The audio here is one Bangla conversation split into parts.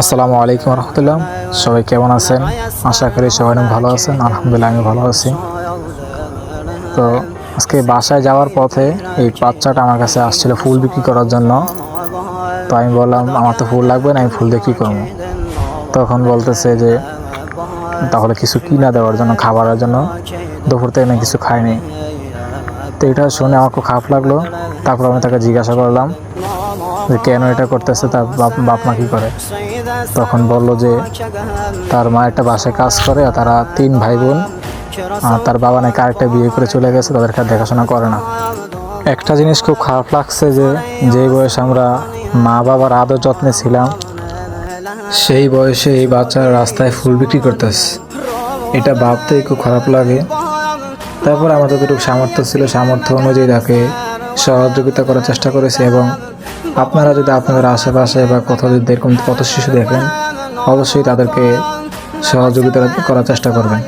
আসসালামু আলাইকুম রহমতুল্লাহ সবাই কেমন আছেন? আশা করি সবাই ভালো আছেন। আলহামদুলিল্লাহ, আমি ভালো আছি। তো আজকে বাসায় যাওয়ার পথে এই বাচ্চাটা আমার কাছে আসছিল ফুল বিক্রি করার জন্য। তো আমি বললাম, আমার তো ফুল লাগবে না, আমি ফুল দিয়ে কী করব? তখন বলতেছে যে, তাহলে কিছু কিনা দেওয়ার জন্য, খাবারের জন্য। দুপুর থেকে না কিছু খাইনি। তো এটা শুনে আমার খুব খারাপ লাগল। তারপর আমি তাকে জিজ্ঞাসা করলাম যে কেন এটা করতেছে, তার বাপ মা কী করে? তখন বলল যে তার মা একটা বাসায় কাজ করে আর তারা তিন ভাই বোন তার বাবা নাকি আরেকটা বিয়ে করে চলে গেছে, তাদেরকে আর দেখাশোনা করে না। একটা জিনিস খুব খারাপ লাগছে যে, যেই বয়সে আমরা মা বাবার আদর যত্নে ছিলাম, সেই বয়সে এই বাচ্চারা রাস্তায় ফুল বিক্রি করতেছে। এটা ভাবতেই খুব খারাপ লাগে। তারপর আমার যতটুকু সামর্থ্য ছিল, সামর্থ্য অনুযায়ী তাকে সহযোগিতা করার চেষ্টা করেছি এবং আপনারা যদি আপনাদের আশেপাশে বা কোথাও যদি দেখুন কত শিশু দেখেন, অবশ্যই তাদেরকে সহযোগিতা করার চেষ্টা করবেন।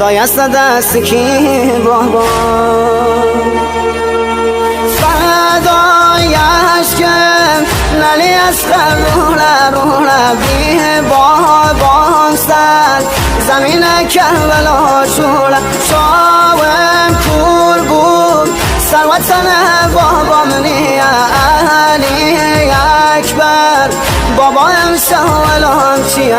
দয়া সদা শিখি বহ عشق روح روح بیه با بانستن زمین کربلا شور شاوم کور بود. سر و وطن بابام نیه علی اکبر. بابام سوالم چیه؟